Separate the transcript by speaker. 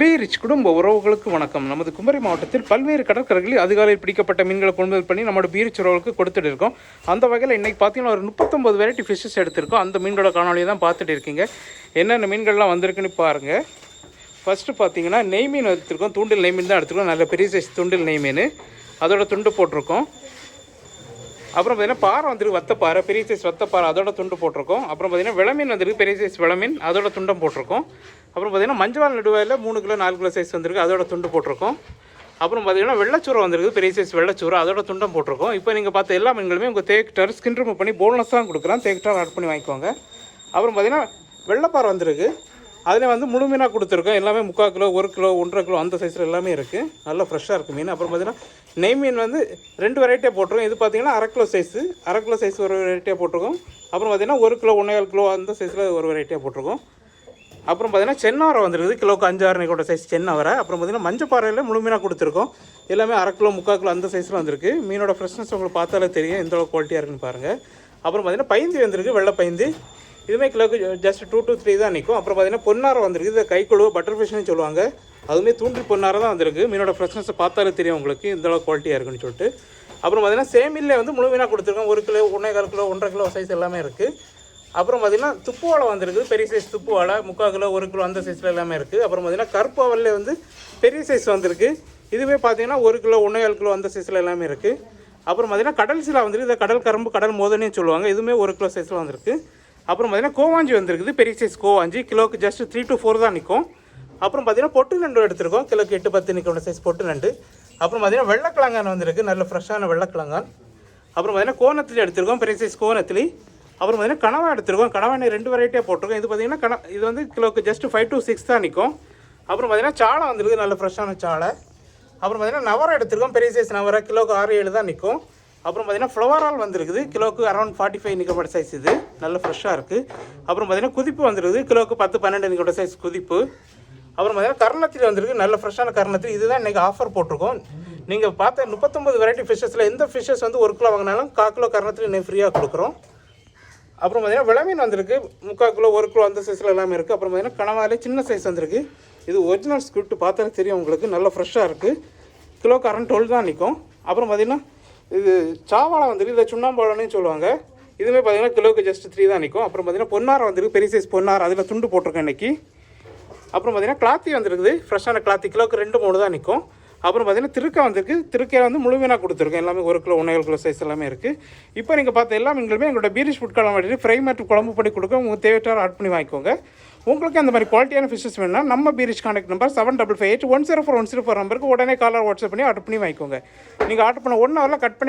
Speaker 1: பீரிச் குடும்ப உறவுகளுக்கு வணக்கம். நமது குமரி மாவட்டத்தில் பல்வேறு கடற்கரைகளில் அதிகாலையில் பிடிக்கப்பட்ட மீன்களை கொள்முதல் பண்ணி நம்மளோட பீரிச் உறவுகளுக்கு கொடுத்துட்டு இருக்கோம் அந்த வகையில் இன்னைக்கு பார்த்தீங்கன்னா ஒரு முப்பத்தொம்பது வெரைட்டி ஃபிஷ்ஷஸ் எடுத்திருக்கோம். அந்த மீன்களோட காணொலியை தான் பார்த்துட்டு இருக்கீங்க. என்னென்ன மீன்கள்லாம் வந்திருக்குன்னு பாருங்கள் ஃபஸ்ட்டு பார்த்தீங்கன்னா நெய் மீன் எடுத்திருக்கோம். தூண்டில் நெய் மீன் தான் எடுத்திருக்கோம். நல்ல பெரிய சைஸ் தூண்டில் நெய் மீன். அதோட துண்டு போட்டிருக்கோம். அப்புறம் பார்த்தீங்கன்னா பாறை வந்துருக்கு வத்தப்பாறை பெரிய சைஸ் வத்தப்பாறை அதோட துண்டு போட்டிருக்கோம். அப்புறம் பார்த்தீங்கன்னா விளமீன் வந்துருக்கு பெரிய சைஸ் விளமீன் அதோட துண்டம் போட்டிருக்கோம். அப்புறம் பார்த்தீங்கன்னா மஞ்சள் நடுவாயில் மூணு கிலோ நாலு கிலோ சைஸ் வந்திருக்கு அதோட துண்டு போட்டிருக்கோம். அப்புறம் பார்த்தீங்கன்னா வெள்ளச்சூரை வந்திருக்கு பெரிய சைஸ் வெள்ளச்சூரை அதோட துண்டம் போட்டிருக்கோம். இப்போ நீங்கள் பார்த்த எல்லா மீன்களுமே உங்கள் தேக்கிட்டார் ஸ்கின் ரிமூவ் பண்ணி போனஸ் தான் கொடுக்குறோம் தேக்கிட்டார் ஆட் பண்ணி வாங்கிக்கோங்க. அப்புறம் பார்த்தீங்கன்னா வெள்ளைப்பாறை வந்திருக்கு. அதில் வந்து முழு மீனாக கொடுத்துருக்கோம். எல்லாமே முக்கால் கிலோ ஒரு கிலோ ஒன்றரை கிலோ அந்த சைஸில் எல்லாமே இருக்குது நல்லா ஃப்ரெஷ்ஷாக இருக்குது மீன். அப்புறம் பார்த்தீங்கன்னா நெய் மீன் வந்து ரெண்டு வெரைட்டியாக போட்டிருக்கோம். இது பார்த்தீங்கன்னா அரை கிலோ சைஸு அரை கிலோ சைஸ் ஒரு வெரைட்டியாக போட்டிருக்கோம். அப்புறம் பார்த்தீங்கன்னா ஒரு கிலோ ஒன்றேகால் கிலோ அந்த சைஸில் ஒரு வெரைட்டியாக போட்டிருக்கோம். அப்புறம் பார்த்தீங்கன்னா சென்னவரை வந்துருக்குது. கிலோக்கு அஞ்சு ஆறு கூட சைஸ் சென்னவரை. அப்புறம் பார்த்தீங்கன்னா மஞ்சப்பாறையில் முழு மீனாக கொடுத்துருக்கோம். எல்லாமே அரை கிலோ முக்கால் கிலோ அந்த சைஸில் வந்திருக்கு. மீனோட ஃப்ரெஷ்னஸ் உங்களுக்கு பார்த்தாலே தெரியும். எந்த அளவுக்கு குவாலிட்டியாக இருக்குன்னு பாருங்கள் அப்புறம் பார்த்தீங்கன்னா பயந்து வந்திருக்கு. வெள்ளை பயந்து இதுவுமே கிலோக்கு ஜஸ்ட் டூ டூ த்ரீ தான் நிற்கும் அப்புறம் பார்த்தீங்கன்னா பொன்னாரம் வந்திருக்கு. இதை கைக்குழுவை பட்டர் ஃபிஷ்னு சொல்லுவாங்க. அதுவுமே தூண்டில் பொன்னாரம் தான் வந்திருக்கு. மீனோட ஃப்ரெஷ்னஸை பார்த்தாலே தெரியும் உங்களுக்கு. இந்தளவு குவாலிட்டியாக இருக்குன்னு சொல்லிட்டு. அப்புறம் பார்த்தீங்கன்னா சேமில்லே வந்து முழு மீனாக கொடுத்துருக்கோம். ஒரு கிலோ ஒன்றே கால் கிலோ ஒன்றரை கிலோ சைஸ் எல்லாமே இருக்குது அப்புறம் பார்த்திங்கன்னா துப்பு வாழை வந்திருக்கு. பெரிய சைஸ் துப்பு வாழை முக்கால் கிலோ ஒரு கிலோ அந்த சைஸில் எல்லாமே இருக்குது அப்புறம் பார்த்தீங்கன்னா கருப்பு வந்து பெரிய சைஸ் வந்திருக்கு. இதுவே பார்த்தீங்கன்னா ஒரு கிலோ ஒன்றே கால் கிலோ அந்த சைஸில் எல்லாமே இருக்குது அப்புறம் பார்த்திங்கன்னா கடல் சிலா வந்துருக்கு. இதை கடல் கரும்பு கடல் மோதனே சொல்லுவாங்க. இதுவுமே ஒரு கிலோ சைஸில் வந்திருக்கு. அப்புறம் பார்த்தீங்கன்னா கோவாஞ்சி வந்திருக்குது. பெரிய சைஸ் கோவாஞ்சி. கிலோக்கு ஜஸ்ட் த்ரீ டு ஃபோர் தான் நிற்கும் அப்புறம் பார்த்தீங்கன்னா பொட்டு நண்டு எடுத்திருக்கோம். கிலோக்கு எட்டு பத்து நிற்கிற சைஸ் பொட்டு நண்டு. அப்புறம் பார்த்தீங்கன்னா வெள்ளக்கிழங்கான் வந்திருக்கு. நல்ல ஃப்ரெஷ்ஷான வெள்ளக்கிழங்கான். அப்புறம் பார்த்தீங்கன்னா கோணத்தில் எடுத்திருக்கோம். பெரிய சைஸ் கோணத்திலி அப்புறம் பார்த்தீங்கன்னா கனவா எடுத்திருக்கோம். கனவானே ரெண்டு வெரைட்டியாக போட்டிருக்கோம். இது பார்த்தீங்கன்னா கன இது வந்து கிலோக்கு ஜஸ்ட் ஃபைவ் டு சிக்ஸ் தான் நிற்கும் அப்புறம் பார்த்தீங்கன்னா சாலை வந்திருக்கு. நல்ல ஃப்ரெஷ்ஷான சாலை. அப்புறம் பார்த்தீங்கன்னா நவரை எடுத்திருக்கோம். பெரிய சைஸ் நவரை. கிலோக்கு ஆறு ஏழு தான் நிற்கும் அப்புறம் பார்த்தீங்கன்னா ஃப்ளவரால் வந்திருக்குது. கிலோக்கு அரௌண்ட் ஃபார்ட்டி ஃபைவ் நிற்கப்பட்ட சைஸ் இது. நல்ல ஃப்ரெஷ்ஷாக இருக்குது அப்புறம் பார்த்தீங்கன்னா குதிப்பு வந்துருக்குது. கிலோக்கு பத்து பன்னெண்டு நிற்கப்பட்ட சைஸ் குதிப்பு. அப்புறம் பார்த்தீங்கன்னா கருணத்தில் வந்திருக்கு. நல்ல ஃப்ரெஷ்ஷான கர்ணத்திரி. இதுதான் இன்றைக்கி ஆஃபர் போட்டிருக்கோம். நீங்கள் பார்த்த முப்பத்தொம்பது வெரைட்டி ஃபிஷ்ஷஸில் எந்த ஃபிஷ்ஷஸ் வந்து ஒரு கிலோ வாங்கினாலும் கால் கிலோ கருணத்தில் இன்னைக்கு ஃப்ரீயாக கொடுக்குறோம். அப்புறம் பார்த்தீங்கன்னா விளமீன் வந்திருக்கு. முக்கால் கிலோ ஒரு கிலோ அந்த சைஸில் எல்லாமே இருக்குது அப்புறம் பார்த்தீங்கன்னா கனவாலே சின்ன சைஸ் வந்திருக்கு. இது ஒரிஜினல் ஸ்கிரிப்ட் பார்த்தாலே தெரியும் உங்களுக்கு. நல்ல ஃப்ரெஷ்ஷாக இருக்குது கிலோக்கு அரௌண்ட் டுவெல் தான் நிற்கும் அப்புறம் பார்த்தீங்கன்னா இது சாவாழை வந்துருக்கு இதை சுண்ணாம்பாளன்னு சொல்லுவாங்க. இதுவுமே பார்த்தீங்கன்னா கிலோக்கு ஜஸ்ட் த்ரீ தான் நிற்கும் அப்புறம் பார்த்தீங்கன்னா பொன்னார் வந்துருக்கு பெரிய சைஸ் பொன்னார் அதில் துண்டு போட்டிருக்கேன் இன்றைக்கி அப்புறம் பார்த்தீங்கன்னா கிளாத்தி வந்துருக்குது. ஃப்ரெஷ்ஷான கிளாத்தி கிலோக்கு ரெண்டு மூணு தான் நிற்கும் அப்புறம் பார்த்தீங்கன்னா திருக்கா வந்திருக்கு. திருக்கையில் வந்து முழுமையாக கொடுத்துருக்கோம் எல்லாமே ஒரு கிலோ ஒன்றே கிலோ சைஸ் எல்லாமே இருக்குது இப்போ நீங்கள் பார்த்த எல்லா எங்களுமே எங்களோட பீரிஷ் ஃபுட் கலம் வாட்டி ஃப்ரை மற்றும் குழம்பு பண்ணி கொடுக்க உங்களுக்கு தேவையான ஆட் பண்ணி வாங்கிக்கோங்க. உங்களுக்கு அந்த மாதிரி குவாலிட்டியான ஃபிஷஸ் வேணும்னா நம்ம பீரிஷ் contact number seven double five eight one zero four one zero four நம்பருக்கு உடனே காலர் வாட்ஸ்அப் பண்ணி ஆர்டர் பண்ணி வாங்கிக்கோங்க. நீங்கள் ஆர்டர் பண்ண ஒன் ஹவரில் கட் பண்ணி